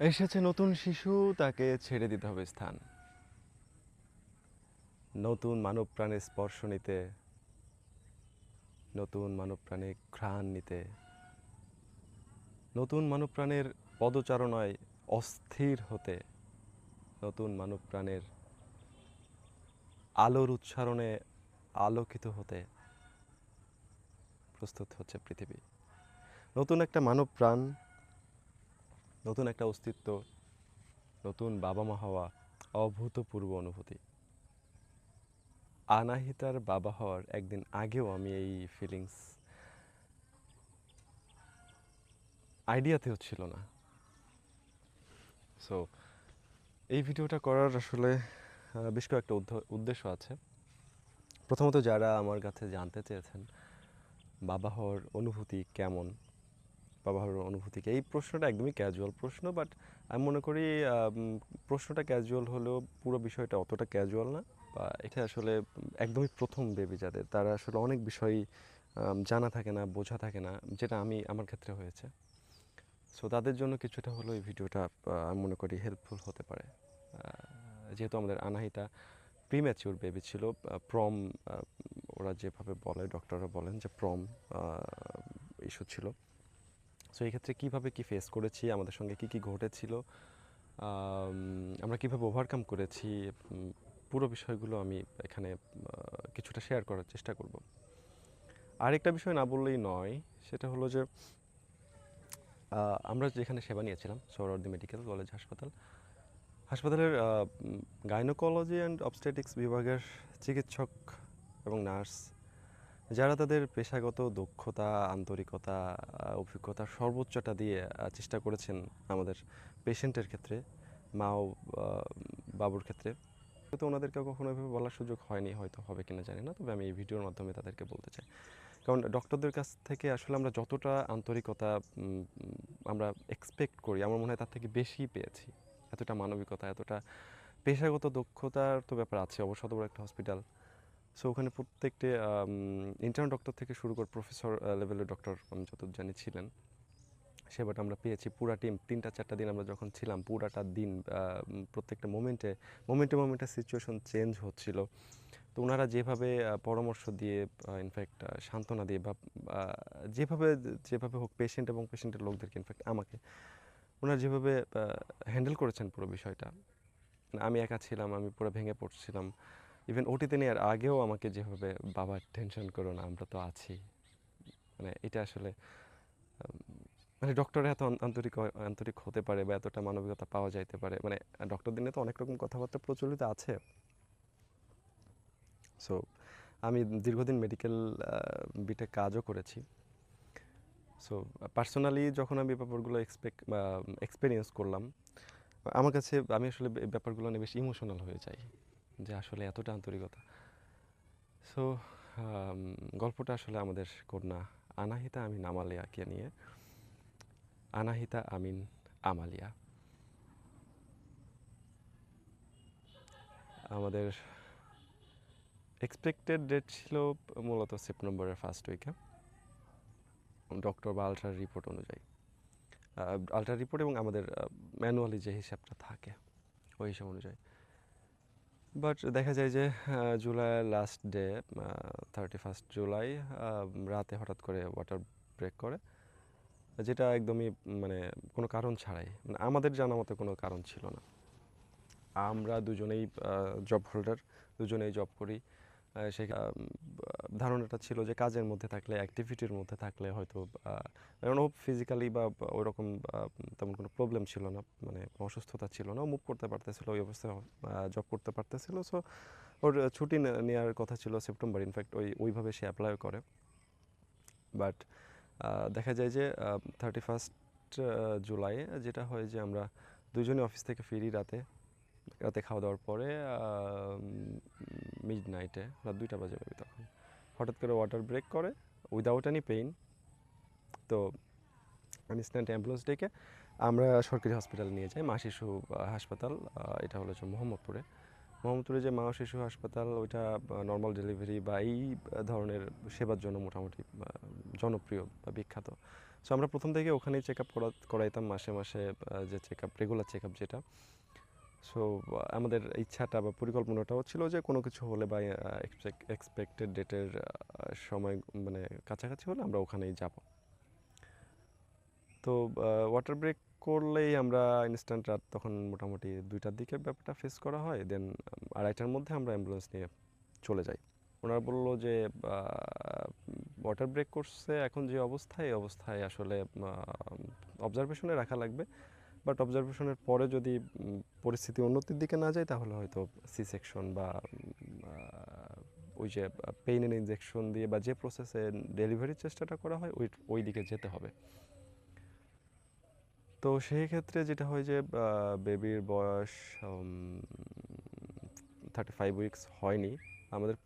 এসেছে নতুন শিশু, তাকে ছেড়ে দিতে হবে স্থান। নতুন মানব প্রাণের স্পর্শ নিতে, নতুন মানব প্রাণের ঘ্রাণ নিতে, নতুন মানব প্রাণের পদচারণায় অস্থির হতে, নতুন মানব প্রাণের আলোর উচ্চারণে আলোকিত হতে প্রস্তুত হচ্ছে পৃথিবী। নতুন একটা মানব প্রাণ নতুন একটা অস্তিত্ব, নতুন বাবা মা হওয়া অভূতপূর্ব অনুভূতি। আনাহিতার বাবা হওয়ার একদিন আগেও আমি এই ফিলিংস আইডিয়াতেও ছিল না। সো এই ভিডিওটা করার আসলে বেশ কয়েকটা উদ্দ- উদ্দেশ্য আছে। প্রথমত যারা আমার কাছে জানতে চেয়েছেন, বাবা হওয়ার অনুভূতি কেমন? হওয়ার অনুভূতি কি? এই প্রশ্নটা একদমই ক্যাজুয়াল প্রশ্ন বাট আমি মনে করি প্রশ্নটা ক্যাজুয়াল হলেও পুরো বিষয়টা অতটা ক্যাজুয়াল না বা এটা আসলে একদমই প্রথম বেবি যাদের। তারা আসলে অনেক বিষয়ই আম, জানা থাকে না বোঝা থাকে না যেটা আমি আমার ক্ষেত্রে হয়েছে। সো তাদের জন্য কিছুটা হলো এই ভিডিওটা আমি মনে করি হেল্পফুল হতে পারে। যেহেতু আমাদের আনাহিতা প্রিম্যাচিউর বেবি ছিল প্রম ওরা যেভাবে বলে ডক্টররা বলেন যে প্রম ইস্যু ছিল। সো এই ক্ষেত্রে কীভাবে কী ফেস করেছি, আমাদের সঙ্গে কী কী ঘটেছিল আমরা কীভাবে ওভারকাম করেছি পুরো বিষয়গুলো আমি এখানে কিছুটা শেয়ার করার চেষ্টা করব। আরেকটা বিষয় না বললেই নয়, সেটা হলো যে আমরা যেখানে সেবা নিয়েছিলাম সৌরর্দি মেডিকেল কলেজ হাসপাতাল, হাসপাতালের গাইনোকোলজি অ্যান্ড অবস্টেটিক্স বিভাগের চিকিৎসক এবং নার্স যারা তাদের পেশাগত দক্ষতা, আন্তরিকতা অভিজ্ঞতা সর্বোচ্চটা দিয়ে চেষ্টা করেছেন আমাদের পেশেন্টের ক্ষেত্রে, মা ও বাবুর ক্ষেত্রে, তো ওনাদেরকে কখনো এভাবে বলার সুযোগ হয়নি, হয়তো হবে কিনা জানি না, তবে আমি এই ভিডিওর মাধ্যমে তাদেরকে বলতে চাই। কারণ ডক্টরদের কাছ থেকে আসলে আমরা যতটা আন্তরিকতা আমরা এক্সপেক্ট করি, আমার মনে হয় তার থেকে বেশি পেয়েছি। এতটা মানবিকতা, এতটা পেশাগত দক্ষতার তো ব্যাপার আছে, অবশ্য বড় একটা হসপিটাল সো ওখানে প্রত্যেকটি ইন্টার্ন ডক্টর থেকে শুরু করে প্রফেসর লেভেলের ডক্টর আমি যতদূর জানি ছিলেন সেবাটা আমরা পেয়েছি পুরা টিম তিনটা, চারটা দিন আমরা যখন ছিলাম, পুরাটা দিন প্রত্যেকটা মোমেন্টে মোমেন্টে মোমেন্টে সিচুয়েশন চেঞ্জ হচ্ছিল। তো ওনারা যেভাবে পরামর্শ দিয়ে ইনফ্যাক্ট সান্ত্বনা দিয়ে বা যেভাবে যেভাবে হোক পেশেন্ট এবং পেশেন্টের লোকদেরকে ইনফ্যাক্ট আমাকে, ওনারা যেভাবে হ্যান্ডেল করেছেন পুরো বিষয়টা। মানে আমি একা ছিলাম, আমি পুরো ভেঙে পড়ছিলাম। ইভেন ওটিতে নেওয়ার আগেও আমাকে যেভাবে, বাবা টেনশন করো না, আমরা তো আছি। মানে এটা আসলে মানে ডক্টর এত আন্তরিক আন্তরিক হতে পারে বা এতটা মানবিকতা পাওয়া যাইতে পারে। মানে ডক্টর দিনে তো অনেক রকম কথাবার্তা প্রচলিত আছে। সো আমি দীর্ঘদিন মেডিকেল বিটে কাজও করেছি। সো পার্সোনালি যখন আমি ব্যাপারগুলো এক্সপেক্ট এক্সপিরিয়েন্স করলাম, আমার কাছে, আমি আসলে ব্যাপারগুলো নিয়ে বেশ ইমোশনাল হয়ে যাই। যে আসলে এতটা আন্তরিকতা। সো গল্পটা আসলে আমাদের কন্যা আনাহিতা আমিন আমালিয়াকে নিয়ে। আনাহিতা আমিন আমালিয়া। আমাদের এক্সপেক্টেড ডেট ছিল মূলত সেপ্টেম্বরের ফার্স্ট উইকে ডক্টর বা আলট্রার রিপোর্ট অনুযায়ী। আলট্রা রিপোর্ট এবং আমাদের ম্যানুয়ালি যে হিসাবটা থাকে, ওই হিসাব অনুযায়ী। বাট দেখা যায় যে July last day thirty first July রাতে হঠাৎ করে ওয়াটার ব্রেক করে। যেটা একদমই মানে কোনো কারণ ছাড়াই। মানে আমাদের জানা মতো কোনো কারণ ছিল না। আমরা দুজনেই জব হোল্ডার দুজনেই জব করি। সে ধারণাটা ছিল যে কাজের মধ্যে থাকলে অ্যাক্টিভিটির মধ্যে থাকলে হয়তো ফিজিক্যালি বা ওই রকম তেমন কোনো প্রবলেম ছিল না মানে অসুস্থতা ছিল না। মুভ করতে পারতেছিল, ওই অবস্থায় জব করতে পারতেছিল। সো ওর ছুটি নেওয়ার কথা ছিল সেপ্টেম্বর ইনফ্যাক্ট ওই, ওইভাবে সে অ্যাপ্লাই করে। বাট দেখা যায় যে থার্টি ফার্স্ট জুলাই যেটা হয় যে আমরা দুজনে অফিস থেকে ফিরি রাতে রাতে খাওয়া দাওয়ার পরে মিড নাইটে রাত দুইটা বাজে যাবে তখন হঠাৎ করে ওয়াটার ব্রেক করে উইদাউট এনি পেইন তো ইনস্ট্যান্ট অ্যাম্বুলেন্স ডেকে আমরা সরকারি হসপিটালে নিয়ে যাই, মা শিশু হাসপাতাল এটা হলো যে মোহাম্মদপুরে। মোহাম্মদপুরে যে মা শিশু হাসপাতাল, ওইটা নর্মাল ডেলিভারি বা এই ধরনের সেবার জন্য মোটামুটি জনপ্রিয় বা বিখ্যাত। সো আমরা প্রথম থেকে ওখানেই চেক আপ করাইতাম মাসে মাসে যে check up regular check up যেটা। সো আমাদের ইচ্ছাটা বা পরিকল্পনাটাও ছিল যে কোনো কিছু হলে বা এক্সপেক্টেড ডেটের সময় মানে কাছাকাছি হলে আমরা ওখানেই যাব। তো ওয়াটার ব্রেক করলেই আমরা ইনস্ট্যান্ট রাত তখন মোটামুটি দুইটার দিকে ব্যাপারটা ফেস করা হয় দেন আড়াইটার মধ্যে আমরা অ্যাম্বুলেন্স নিয়ে চলে যাই। ওনারা বলল যে ওয়াটার ব্রেক করছে, এখন যে অবস্থায়, এই অবস্থায় আসলে অবজারভেশনে রাখা লাগবে। বাট অবজারভেশনের পরে যদি পরিস্থিতি উন্নতির দিকে না যায়, তাহলে হয়তো সি সেকশন বা ওই যে পেইনের ইনজেকশন দিয়ে বা যে প্রসেসে ডেলিভারির চেষ্টাটা করা হয়, ওই ওই দিকে যেতে হবে। তো সেই ক্ষেত্রে যেটা হয় যে বেবির বয়স থার্টি ফাইভ উইকস হয়নি। আমাদের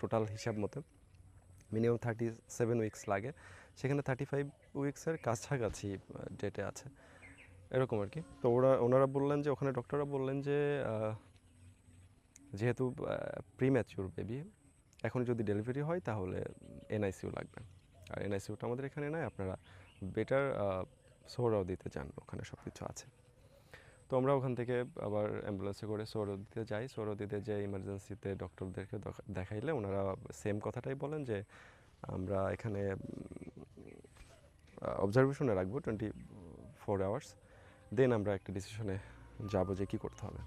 টোটাল হিসাব মতো মিনিমাম থার্টি সেভেন উইকস লাগে। সেখানে থার্টি ফাইভ উইকসের কাছাকাছি ডেটে আছে। এরকম আর কি। তো ওরা, ওনারা বললেন যে, ওখানে ডক্টররা বললেন যে যেহেতু প্রিম্যাচিউর বেবি এখন যদি ডেলিভারি হয় তাহলে এনআইসিউ লাগবে। আর এনআইসিউটা আমাদের এখানে নাই, আপনারা বেটার সৌরাওদিতে যান ওখানে সব কিছু আছে। তো আমরা ওখান থেকে আবার অ্যাম্বুলেন্সে করে সৌরদিতে যাই। সৌরদিতে যে ইমার্জেন্সিতে ডক্টরদেরকে দখ- দেখাইলে ওনারা সেম কথাটাই বলেন যে, আমরা এখানে অবজারভেশনে রাখব টোয়েন্টি ফোর আওয়ার্স দেন আমরা একটা ডিসিশনে যাব যে কী করতে হবে।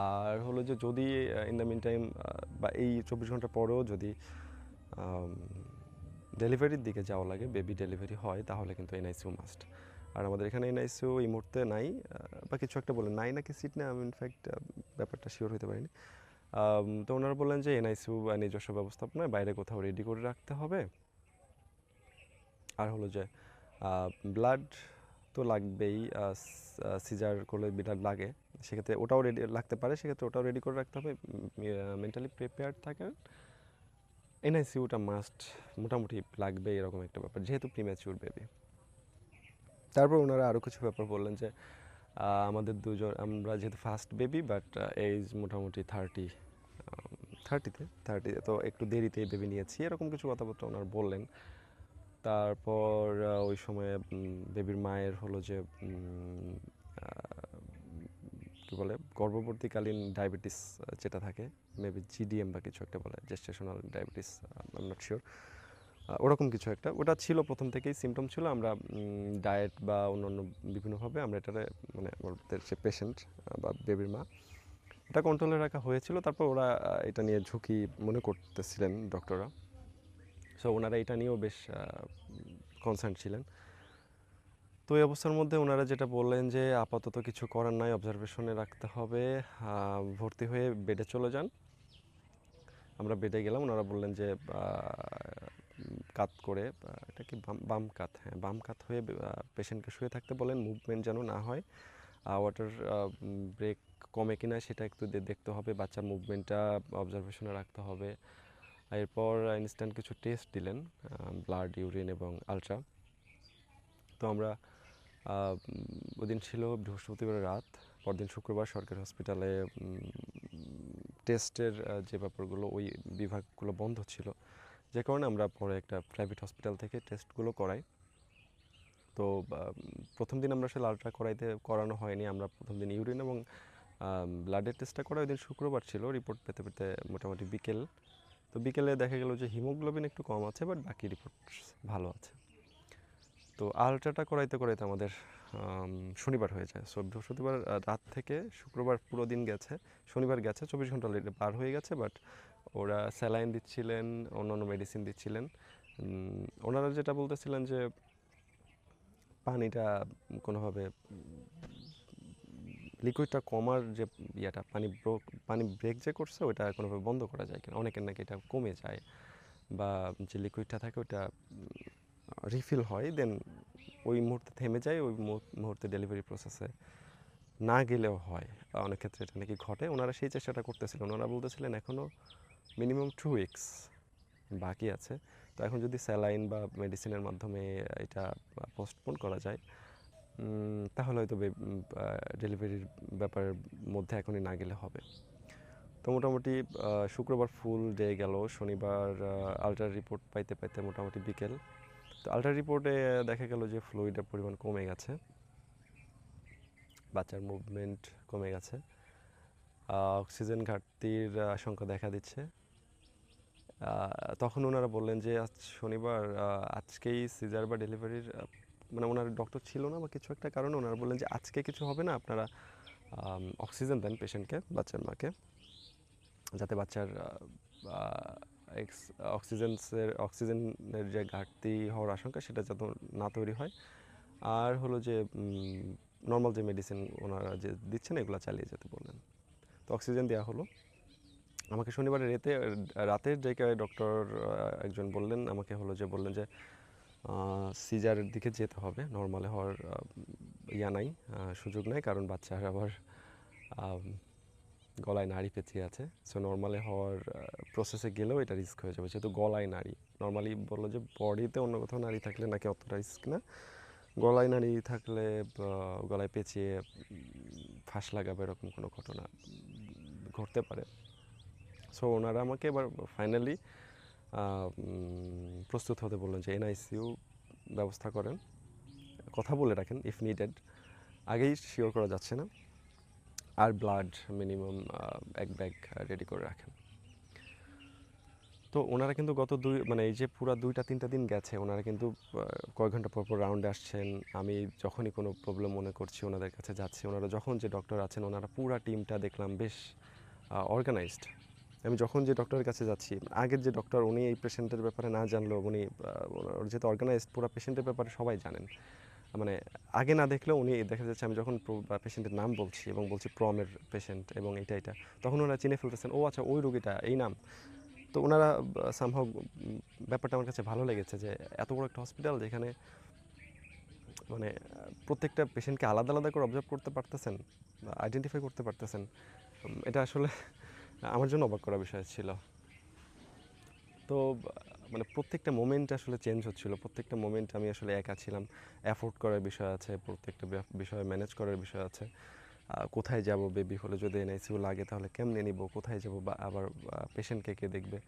আর হলো যে যদি ইন দ্য মিন টাইম বা এই চব্বিশ ঘণ্টা পরেও যদি ডেলিভারির দিকে যাওয়া লাগে বেবি ডেলিভারি হয়, তাহলে কিন্তু এনআইসিউ মাস্ট আর আমাদের এখানে এনআইসিউ এই মুহূর্তে নাই বা কিছু একটা বলে, নাই নাকি সিট নেই আমি ইনফ্যাক্ট ব্যাপারটা শিওর হতে পারিনি। তো ওনারা বললেন যে এনআইসিউ নিজস্ব ব্যবস্থাপনায় বাইরে কোথাও রেডি করে রাখতে হবে। আর হলো যে ব্লাড তো লাগবেই সিজার করলে ব্লাড লাগে। সেক্ষেত্রে ওটাও রেডি লাগতে পারে, সেক্ষেত্রে ওটাও রেডি করে রাখতে হবে। মেন্টালি প্রিপেয়ার থাকেন। এনআইসিউটা মাস্ট মোটামুটি লাগবে এরকম একটা ব্যাপার, যেহেতু প্রিম্যাচিউর বেবি তারপর ওনারা আরও কিছু ব্যাপার বললেন যে আমাদের দুজন, আমরা যেহেতু ফার্স্ট বেবি বাট এইজ মোটামুটি থার্টি থার্টিতে থার্টিতে তো একটু দেরিতেই বেবি নিয়েছি, এরকম কিছু কথাবার্তা ওনারা বললেন। তারপর ওই সময়ে বেবির মায়ের হলো যে কী বলে, গর্ভবর্তীকালীন ডায়াবেটিস যেটা থাকে মেবি জিডিএম বা কিছু একটা বলে gestational diabetes I not sure ওরকম কিছু একটা। ওটা ছিল প্রথম থেকেই সিমটম ছিল। আমরা ডায়েট বা অন্যান্য বিভিন্নভাবে আমরা এটাতে মানে আমাদের যে পেশেন্ট বা বেবির মা, এটা কন্ট্রোলে রাখা হয়েছিল। তারপর ওরা এটা নিয়ে ঝুঁকি মনে করতেছিলেন ডক্টররা সো ওনারা এটা নিয়েও বেশ কনসার্ন ছিলেন। তো এই অবস্থার মধ্যে ওনারা যেটা বললেন যে আপাতত কিছু করার নাই অবজারভেশনে রাখতে হবে ভর্তি হয়ে বেডে চলে যান। আমরা বেডে গেলাম, ওনারা বললেন যে কাত করে এটা কি বাম বাম কাত? হ্যাঁ বাম কাত হয়ে পেশেন্টকে শুয়ে থাকতে বলেন মুভমেন্ট যেন না হয়। ওয়াটার ব্রেক কমে কিনা সেটা একটু দেখতে হবে, বাচ্চার মুভমেন্টটা অবজারভেশনে রাখতে হবে। এরপর ইনস্ট্যান্ট কিছু টেস্ট দিলেন ব্লাড ইউরিন এবং আলট্রা তো আমরা ওদিন ছিল বৃহস্পতিবার রাত, পরদিন শুক্রবার সরকারি হসপিটালে টেস্টের যে ব্যাপারগুলো ওই বিভাগগুলো বন্ধ ছিল, যে কারণে আমরা পরে একটা প্রাইভেট হসপিটাল থেকে টেস্টগুলো করাই। তো প্রথম দিন আমরা আসলে আলট্রা করাইতে, করানো হয়নি, আমরা প্রথম দিন ইউরিন এবং ব্লাডের টেস্টটা করা ওই দিন শুক্রবার ছিল রিপোর্ট পেতে পেতে মোটামুটি বিকেল। তো বিকেলে দেখা গেল যে হিমোগ্লোবিন একটু কম আছে বাট বাকি রিপোর্ট ভালো আছে। তো আলট্রাটা করাইতে করাইতে আমাদের শনিবার হয়ে যায়। সো বৃহস্পতিবার রাত থেকে শুক্রবার পুরো দিন গেছে, শনিবার গেছে, চব্বিশ ঘণ্টা অলরেডি পার হয়ে গেছে বাট ওরা স্যালাইন দিচ্ছিলেন, অন্যান্য মেডিসিন দিচ্ছিলেন। ওনারা যেটা বলতেছিলেন যে, পানিটা কোনোভাবে লিকুইডটা কমার যে ইয়েটা, পানি ব্রোক পানি ব্রেক যে করছে ওটা কোনোভাবে বন্ধ করা যায় কিনা। অনেকের নাকি এটা কমে যায় বা যে লিকুইডটা থাকে ওটা রিফিল হয় দেন ওই মুহূর্তে থেমে যায়, ওই মুহূর- মুহূর্তে ডেলিভারি প্রসেসে না গেলেও হয়। অনেক ক্ষেত্রে এটা নাকি ঘটে। ওনারা সেই চেষ্টাটা করতেছিলেন। ওনারা বলতেছিলেন এখনও মিনিমাম টু উইকস বাকি আছে। তো এখন যদি স্যালাইন বা মেডিসিনের মাধ্যমে এটা পোস্টপোন করা যায় তাহলে হয়তো ডেলিভারির ব্যাপারের মধ্যে এখনই না গেলে হবে। তো মোটামুটি শুক্রবার ফুল ডে গেল। শনিবার আলট্রা রিপোর্ট পাইতে পাইতে মোটামুটি বিকেল। তো আল্ট্রা রিপোর্টে দেখা গেল যে ফ্লুইডের পরিমাণ কমে গেছে। বাচ্চার মুভমেন্ট কমে গেছে। অক্সিজেন ঘাটতির আশঙ্কা দেখা দিচ্ছে। তখন ওনারা বললেন যে আজ শনিবার আজকেই সিজার বা ডেলিভারির মানে ওনার ডক্টর ছিল না বা কিছু একটা কারণে ওনারা বললেন যে, আজকে কিছু হবে না, আপনারা অক্সিজেন দেন পেশেন্টকে বাচ্চার মাকে, যাতে বাচ্চার এক্স অক্সিজেন্সের অক্সিজেনের যে ঘাটতি হওয়ার আশঙ্কা সেটা যাতে না তৈরি হয়। আর হলো যে নর্মাল যে মেডিসিন ওনারা যে দিচ্ছেন, এগুলো চালিয়ে যেতে বললেন। তো অক্সিজেন দেওয়া হলো। আমাকে শনিবারে রেতে রাতের ডেকে ডক্টর একজন বললেন, আমাকে হলো যে বললেন যে সিজারের দিকে যেতে হবে। নর্মালে হওয়ার ইয়া নাই সুযোগ নাই, কারণ বাচ্চার আবার গলায় নাড়ি পেঁচিয়ে আছে। সো নর্মালে হওয়ার প্রসেসে গেলেও এটা রিস্ক হয়ে যাবে, যেহেতু গলায় নাড়ি। নর্মালি বলল যে বডিতে অন্য কোথাও নাড়ি থাকলে নাকি অতটা রিস্ক না। গলায় নাড়ি থাকলে গলায় পেঁচিয়ে ফাঁস লাগাবে এরকম কোনো ঘটনা ঘটতে পারে। সো ওনারা আমাকে এবার ফাইনালি প্রস্তুত হতে বললেন যে এনআইসিউ ব্যবস্থা করেন। কথা বলে রাখেন ইফ নিডেড আগেই শিওর করা যাচ্ছে না। আর ব্লাড মিনিমাম এক ব্যাগ রেডি করে রাখেন। তো ওনারা কিন্তু গত দুই মানে এই যে পুরো দুইটা, তিনটা দিন গেছে, ওনারা কিন্তু কয়েক ঘণ্টা পর পর রাউন্ডে আসছেন। আমি যখনই কোনো প্রবলেম মনে করছি, ওনাদের কাছে যাচ্ছি। ওনারা যখন যে ডক্টর আছেন, ওনারা পুরা টিমটা দেখলাম, বেশ অর্গানাইজড আমি যখন যে ডক্টরের কাছে যাচ্ছি, আগের যে ডক্টর উনি এই পেশেন্টের ব্যাপারে না জানলেও উনি যেহেতু অর্গানাইজড পুরো পেশেন্টের ব্যাপারে সবাই জানেন। মানে আগে না দেখলেও উনি দেখা যাচ্ছে আমি যখন পেশেন্টের নাম বলছি এবং বলছি প্রমের পেশেন্ট এবং এটা এটা তখন ওনারা চিনে ফেলতেছেন, ও আচ্ছা ওই রোগীটা, এই নাম। তো ওনারা সামহাও ব্যাপারটা আমার কাছে ভালো লেগেছে যে এত বড় একটা হসপিটাল যেখানে মানে প্রত্যেকটা পেশেন্টকে আলাদা আলাদা করে অবজার্ভ করতে পারতেছেন আইডেন্টিফাই করতে পারতেছেন। এটা আসলে আমার জন্য অবাক করা বিষয় ছিল। তো মানে প্রত্যেকটা মোমেন্ট আসলে চেঞ্জ হচ্ছিল। প্রত্যেকটা মোমেন্ট আমি আসলে একা ছিলাম। অ্যাফোর্ড করার বিষয় আছে, প্রত্যেকটা বিষয় ম্যানেজ করার বিষয় আছে। কোথায় যাব বেবি হলে যদি এনআইসিউ লাগে তাহলে কেমনে নিব? কোথায় যাব বা আবার পেশেন্টকে কে দেখবে?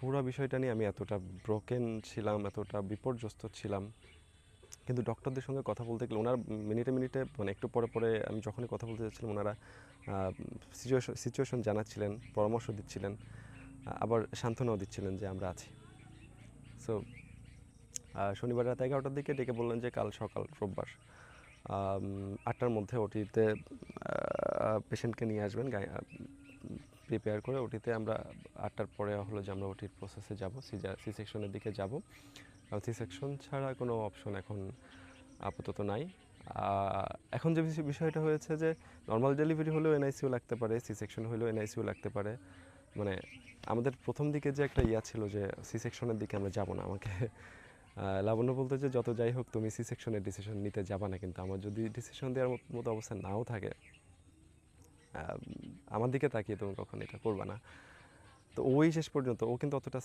পুরো বিষয়টা নিয়ে আমি এতটা ব্রোকেন ছিলাম, এতটা বিপর্যস্ত ছিলাম। কিন্তু ডক্টরদের সঙ্গে কথা বলতে গেলে ওনার মিনিটে মিনিটে মানে একটু পরে পরে আমি যখনই কথা বলতে যাচ্ছিলাম, ওনারা সিচুয়েশন সিচুয়েশন জানাচ্ছিলেন, পরামর্শ দিচ্ছিলেন আবার সান্ত্বনাও দিচ্ছিলেন যে আমরা আছি। সো শনিবার রাত এগারোটার দিকে ডেকে বললেন যে কাল সকাল, রোববার আটটার মধ্যে ওটিতে পেশেন্টকে নিয়ে আসবেন প্রিপেয়ার করে ওটিতে আমরা আটটার পরে হলো যে আমরা ওটির প্রসেসে যাব সি সেকশনের দিকে যাব। সি সেকশন ছাড়া কোনো অপশন এখন আপাতত নাই। এখন যে বিষয়- বিষয়টা হয়েছে যে নর্মাল ডেলিভারি হলেও এনআইসিউ লাগতে পারে সি সেকশন হলেও এনআইসিউ লাগতে পারে। মানে আমাদের প্রথম দিকে যে একটা ইয়া ছিল যে সি সেকশনের দিকে আমরা যাব না, আমাকে। লাবণ্য বলতে যে, যত যাই হোক, তুমি সি সেকশনের ডিসিশন নিতে যাবা না কিন্তু। আমার যদি ডিসিশন দেওয়ার মতো অবস্থা নাও থাকে আমার দিকে তাকিয়ে তুমি কখন এটা করবা না। তো ওই শেষ পর্যন্ত ও কিন্তু অতটা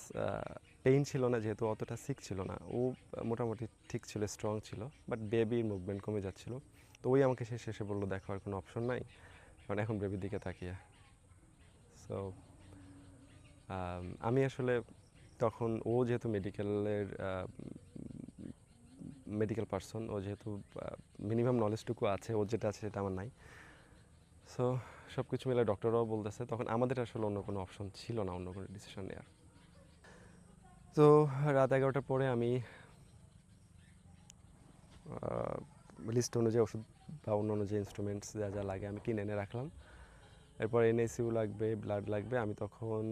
পেইন ছিল না যেহেতু অতটা সিক ছিল না। ও মোটামুটি ঠিক ছিল স্ট্রং ছিল বাট বেবির মুভমেন্ট কমে যাচ্ছিল। তো ওই আমাকে শেষ শেষে বলল, দেখো, আর কোনো অপশন নাই। কারণ এখন বেবির দিকে তাকিয়ে। সো আমি আসলে তখন ও যেহেতু মেডিকেলের মেডিকেল পার্সন ও যেহেতু মিনিমাম নলেজটুকু আছে ওর যেটা আছে সেটা আমার নাই। সো সব কিছু মিলে ডক্টররাও বলতেছে, তখন আমাদের আসলে অন্য কোনো অপশন ছিল না, অন্য কোনো ডিসিশন নেওয়ার তো রাত এগারোটার পরে আমি লিস্ট অনুযায়ী ওষুধ বা অন্য অন্য যে ইনস্ট্রুমেন্টস যা যা লাগে আমি কিনে এনে রাখলাম। এরপর এনএসিউ লাগবে ব্লাড লাগবে, আমি তখন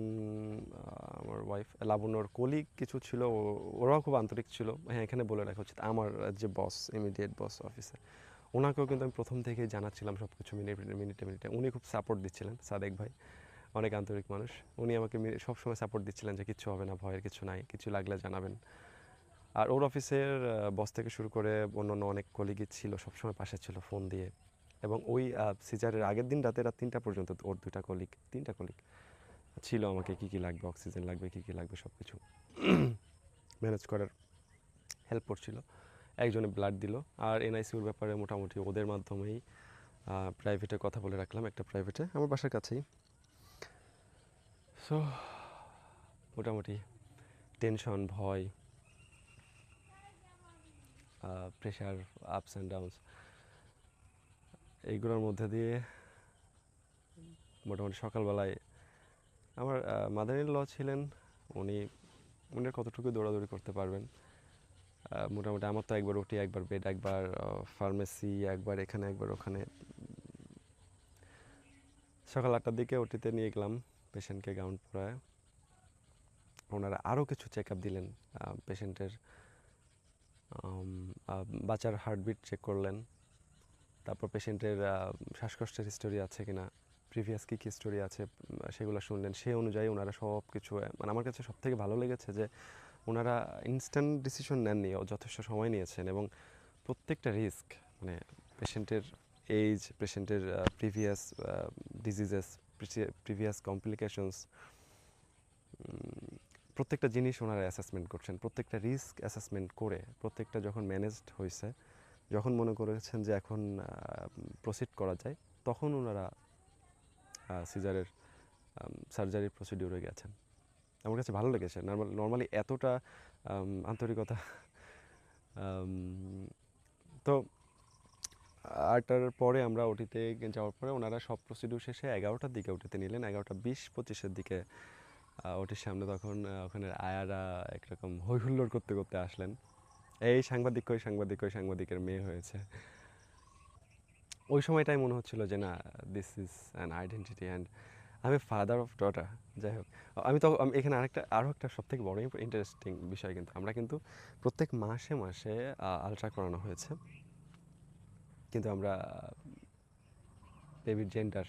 আমার ওয়াইফ লাবণ্যর কলিগ কিছু ছিল ওরাও খুব আন্তরিক ছিল। হ্যাঁ এখানে বলে রাখা উচিত, আমার যে বস ইমিডিয়েট বস অফিসে ওনাকেও কিন্তু আমি প্রথম থেকেই জানাচ্ছিলাম সব কিছু মিনিটে মিনিটে মিনিটে। উনি খুব সাপোর্ট দিচ্ছিলেন, সাদেক ভাই, অনেক আন্তরিক মানুষ। উনি আমাকে সবসময় সাপোর্ট দিচ্ছিলেন যে কিছু হবে না, ভয়ের কিছু নাই, কিছু লাগলে জানাবেন। আর ওর অফিসের বস থেকে শুরু করে অন্য অন্য অনেক কলিগই ছিল, সবসময় পাশে ছিল ফোন দিয়ে। এবং ওই সিজারের আগের দিন রাতে রাত তিনটা পর্যন্ত ওর দুইটা কলিগ তিনটা কলিগ ছিল আমাকে কী কী লাগবে অক্সিজেন লাগবে, কী কী লাগবে সব কিছু ম্যানেজ করার হেল্প করছিল। একজনে ব্লাড দিল। আর এনআইসিউর ব্যাপারে মোটামুটি ওদের মাধ্যমেই প্রাইভেটে কথা বলে রাখলাম, একটা প্রাইভেটে আমার বাসার কাছেই। সো মোটামুটি টেনশন ভয় প্রেশার আপস অ্যান্ড ডাউনস এইগুলোর মধ্যে দিয়ে মোটামুটি সকালবেলায় আমার মাদার ইন ল ছিলেন, উনি উনি কতটুকু দৌড়াদৌড়ি করতে পারবেন মোটামুটি আমার তো একবার উঠি একবার বেড একবার ফার্মেসি একবার এখানে, একবার ওখানে। সকাল আটটার দিকে ওটিতে নিয়ে গেলাম পেশেন্টকে গাউন পরায়। ওনারা আরও কিছু চেক আপ দিলেন পেশেন্টের বাচ্চার হার্টবিট চেক করলেন। তারপর পেশেন্টের শ্বাসকষ্টের হিস্টোরি আছে কিনা প্রিভিয়াস কী কী হিস্টোরি আছে সেগুলো শুনলেন। সেই অনুযায়ী ওনারা সব কিছু মানে আমার কাছে সব থেকে ভালো লেগেছে যে ওনারা ইনস্ট্যান্ট ডিসিশন নেননি যথেষ্ট সময় নিয়েছেন এবং প্রত্যেকটা রিস্ক মানে পেশেন্টের এইজ পেশেন্টের প্রিভিয়াস ডিজিজেস প্রিভিয়াস কমপ্লিকেশনস প্রত্যেকটা জিনিস ওনারা অ্যাসেসমেন্ট করছেন, প্রত্যেকটা রিস্ক অ্যাসেসমেন্ট করে, প্রত্যেকটা যখন ম্যানেজড হয়েছে, যখন মনে করেছেন যে এখন প্রসিড করা যায়, তখন ওনারা সিজারের সার্জারির প্রসিডিউরে গেছেন। আমার কাছে ভালো লেগেছে। নর্মাল নর্মালি এতটা আন্তরিকতা তো আটটার পরে আমরা ওটিতে যাওয়ার পরে ওনারা সব প্রসিডিউর শেষে এগারোটার দিকে ওটিতে নিলেন। এগারোটা বিশ পঁচিশের দিকে ওটির সামনে তখন ওখানে আয়ারা একরকম হই হুল্লোড় করতে করতে আসলেন। এই সাংবাদিক কই সাংবাদিক কই, সাংবাদিকের মেয়ে হয়েছে। ওই সময়টাই মনে হচ্ছিল যে না this is an identity and আমি ফাদার অফ ডটার যাই হোক। আমি তো, আমি এখানে আরেকটা আরও একটা সব থেকে বড় ইন্টারেস্টিং বিষয় কিন্তু, আমরা কিন্তু প্রত্যেক মাসে মাসে আলট্রা করানো হয়েছে। কিন্তু আমরা বেবির জেন্ডার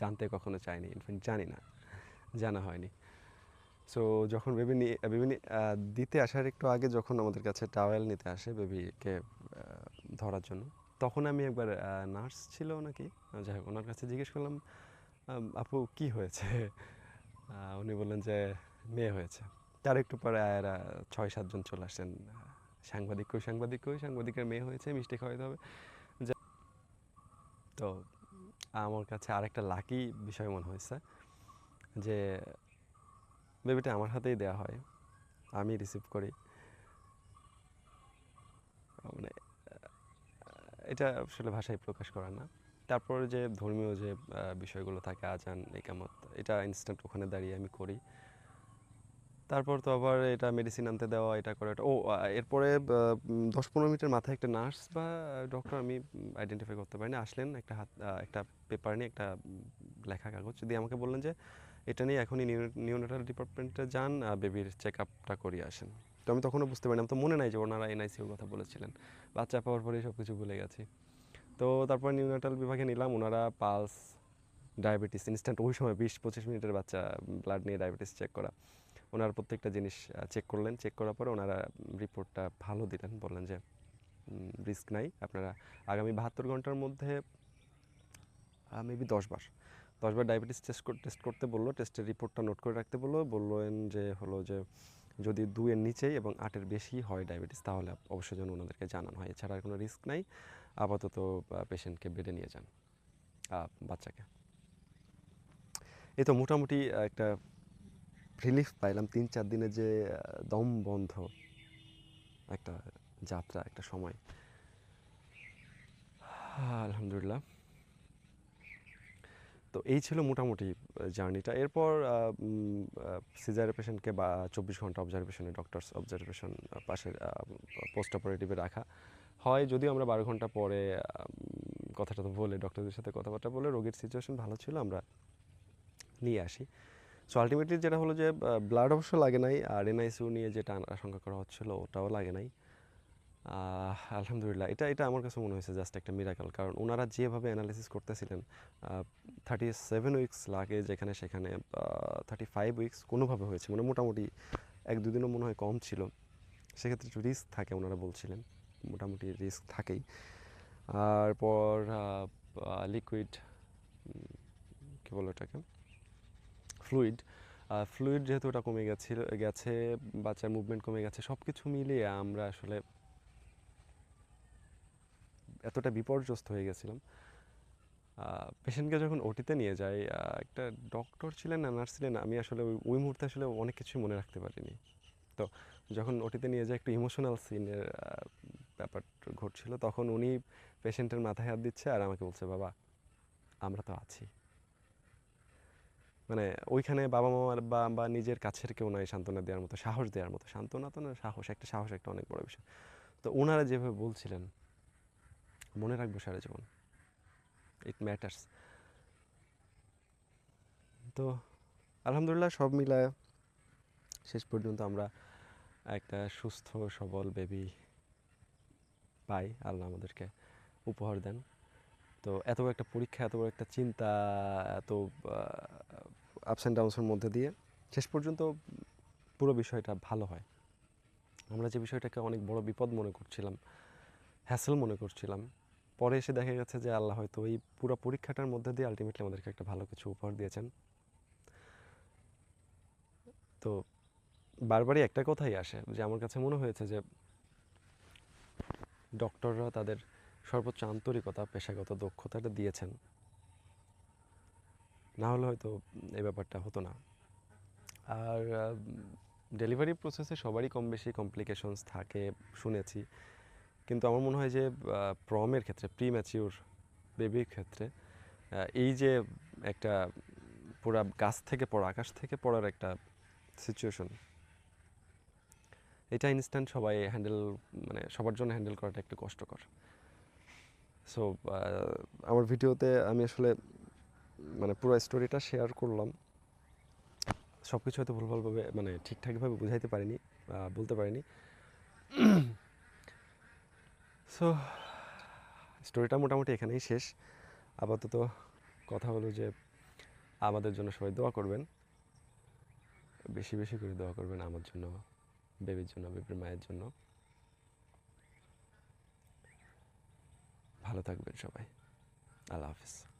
জানতে কখনো চাইনি ইনফ্যাক্ট জানি না, জানা হয়নি। সো যখন বেবি নিয়ে বেবি দিতে আসার একটু আগে যখন আমাদের কাছে টাওয়েল নিতে আসে বেবিকে ধরার জন্য, তখন আমি একবার নার্স ছিল নাকি, যাই হোক, ওনার কাছে জিজ্ঞেস করলাম আপু কি হয়েছে? উনি বললেন যে মেয়ে হয়েছে। তার একটু পরে আয়ারা ছয় সাতজন চলে আসেন সাংবাদিক কই সাংবাদিক কই? সাংবাদিকের মেয়ে হয়েছে, মিষ্টি খাওয়াইতে হবে। তো আমার কাছে আরেকটা লাকি বিষয় মনে হয়েছে যে বেবিটা আমার হাতেই দেওয়া হয়। আমি রিসিভ করি। মানে এটা আসলে ভাষায় প্রকাশ করা না। তারপর যে ধর্মীয় যে বিষয়গুলো থাকে আজান একামত, এটা ইনস্ট্যান্ট ওখানে দাঁড়িয়ে আমি করি। তারপর তো আবার এটা মেডিসিন আনতে দেওয়া, এটা করে ও এরপরে দশ পনেরো মিনিটের মাথায় একটা নার্স বা ডক্টর আমি আইডেন্টিফাই করতে পারিনি। আসলেন একটা হাত একটা পেপার নিয়ে একটা লেখা কাগজ দিয়ে আমাকে বললেন যে, এটা নিয়ে এখনই নিউনেটাল ডিপার্টমেন্টে যান বেবির চেক আপটা করিয়ে আসেন। তো আমি তখনও বুঝতে পারিনি, আমি তো মনে নাই যে ওনারা এনআইসিউর কথা বলেছিলেন। বাচ্চা পাওয়ার পরেই সব কিছু ভুলে গেছি। তো তারপর নিউনেটাল বিভাগে নিলাম। ওনারা পালস, ডায়াবেটিস ইনস্ট্যান্ট ওই সময় বিশ পঁচিশ মিনিটের বাচ্চা ব্লাড নিয়ে ডায়াবেটিস চেক করা। ওনারা প্রত্যেকটা জিনিস চেক করলেন। চেক করার পরে ওনারা রিপোর্টটা ভালো দিলেন। বললেন যে রিস্ক নাই। আপনারা আগামী বাহাত্তর ঘণ্টার মধ্যে মেবি দশ বার। দশবার ডায়াবেটিস টেস্ট টেস্ট করতে বলল। টেস্টের রিপোর্টটা নোট করে রাখতে বলল। বললেন যে, হলো যে, যদি দুইয়ের নিচেই এবং আটের বেশি হয় ডায়াবেটিস, তাহলে অবশ্যই যেন ওনাদেরকে জানানো হয়। এছাড়া আর কোনো রিস্ক নাই। আপাতত পেশেন্টকে বেডে নিয়ে যান বাচ্চাকে। এই তো মোটামুটি একটা রিলিফ পাইলাম। তিন চার দিনের যে দম বন্ধ একটা যাত্রা, একটা সময়। আলহামদুলিল্লাহ। তো এই ছিল মোটামুটি জার্নিটা। এরপর সিজারের পেশেন্টকে বা চব্বিশ ঘণ্টা অবজারভেশনে ডক্টরস অবজারভেশন পাশের পোস্ট অপারেটিভে রাখা। হয় যদিও আমরা বারো ঘণ্টা পরে কথাটা তো বলে ডক্টরদের সাথে কথাবার্তা বলে, রোগীর সিচুয়েশন ভালো ছিল, আমরা নিয়ে আসি। সো আলটিমেটলি যেটা হলো যে ব্লাড অবশ্য লাগে নাই, আর এনআইসিউ নিয়ে যেটা আশঙ্কা করা হচ্ছিল, ওটাও লাগে নাই। আলহামদুলিল্লাহ, এটা এটা আমার কাছে মনে হয়েছে জাস্ট একটা মিরাকল কারণ ওনারা যেভাবে অ্যানালিসিস করতেছিলেন থার্টি সেভেন উইকস লাগে যেখানে, সেখানে থার্টি ফাইভ উইকস কোনোভাবে হয়েছে মানে মোটামুটি এক দুদিনও মনে হয় কম ছিল। সেক্ষেত্রে একটু রিস্ক থাকে, ওনারা বলছিলেন। মোটামুটি রিস্ক থাকেই। আর পর লিকুইড কী বলো এটাকে ফ্লুইড ফ্লুইড যেহেতু ওটা কমে গেছিল, গেছে, বাচ্চার মুভমেন্ট কমে গেছে সব কিছু মিলিয়ে আমরা আসলে এতটা বিপর্যস্ত হয়ে গেছিলাম। পেশেন্টকে যখন ওটিতে নিয়ে যাই একটা ডক্টর ছিলেন না নার্স ছিলেন আমি আসলে ওই ওই মুহূর্তে আসলে অনেক কিছুই মনে রাখতে পারিনি। তো যখন ওটিতে নিয়ে যাই, একটু ইমোশনাল সিনের ব্যাপার ঘটছিল, তখন উনি পেশেন্টের মাথায় হাত দিচ্ছে আর আমাকে বলছে, বাবা, আমরা তো আছি। মানে ওইখানে বাবা মা বা বা নিজের কাছের কেউ নয় সান্ত্বনা দেওয়ার মতো, সাহস দেওয়ার মতো। সান্ত্বনা তো না, সাহস, একটা সাহস একটা অনেক বড় বিষয়। তো ওনারা যেভাবে বলছিলেন, মনে রাখব সারা জীবন ইট ম্যাটার্স তো আলহামদুলিল্লাহ সব মিলায় শেষ পর্যন্ত আমরা একটা সুস্থ, সবল বেবি পাই, আল্লাহ আমাদেরকে উপহার দেন। তো এত বড় একটা পরীক্ষা, এত বড় একটা চিন্তা, এত আপস অ্যান্ড ডাউনসের মধ্যে দিয়ে শেষ পর্যন্ত পুরো বিষয়টা ভালো হয়। আমরা যে বিষয়টাকে অনেক বড় বিপদ মনে করছিলাম হ্যাসেল মনে করছিলাম, পরে এসে দেখা গেছে যে আল্লাহ হয়তো এই পুরো পরীক্ষাটার মধ্যে দিয়ে আলটিমেটলি আমাদেরকে একটা ভালো কিছু উপহার দিয়েছেন। তো বারবারই একটা কথাই আসে যে আমার কাছে মনে হয়েছে যে ডক্টররা তাদের সর্বোচ্চ আন্তরিকতা, পেশাগত দক্ষতাটা দিয়েছেন। না হলে হয়তো এই ব্যাপারটা হতো না। আর ডেলিভারি প্রসেসে সবারই কম বেশি কমপ্লিকেশনস থাকে, শুনেছি। কিন্তু আমার মনে হয় যে প্রমের ক্ষেত্রে প্রি ম্যাচিওর বেবির ক্ষেত্রে এই যে একটা পুরা গাছ থেকে পড়া, আকাশ থেকে পড়ার একটা সিচুয়েশন এটা ইনস্ট্যান্ট সবাই হ্যান্ডেল মানে সবার জন্য হ্যান্ডেল করাটা একটু কষ্টকর। সো আমার ভিডিওতে আমি আসলে মানে পুরো স্টোরিটা শেয়ার করলাম। সব কিছু হয়তো ভুলভালভাবে মানে ঠিকঠাকভাবে বুঝাইতে পারিনি বলতে পারিনি। সো স্টোরিটা মোটামুটি এখানেই শেষ। আপাতত কথা হলো যে, আমাদের জন্য সবাই দোয়া করবেন। বেশি বেশি করে দোয়া করবেন আমার জন্য। বেবির জন্য বেবির মায়ের জন্য। ভালো থাকবেন সবাই। আল্লাহ হাফিজ।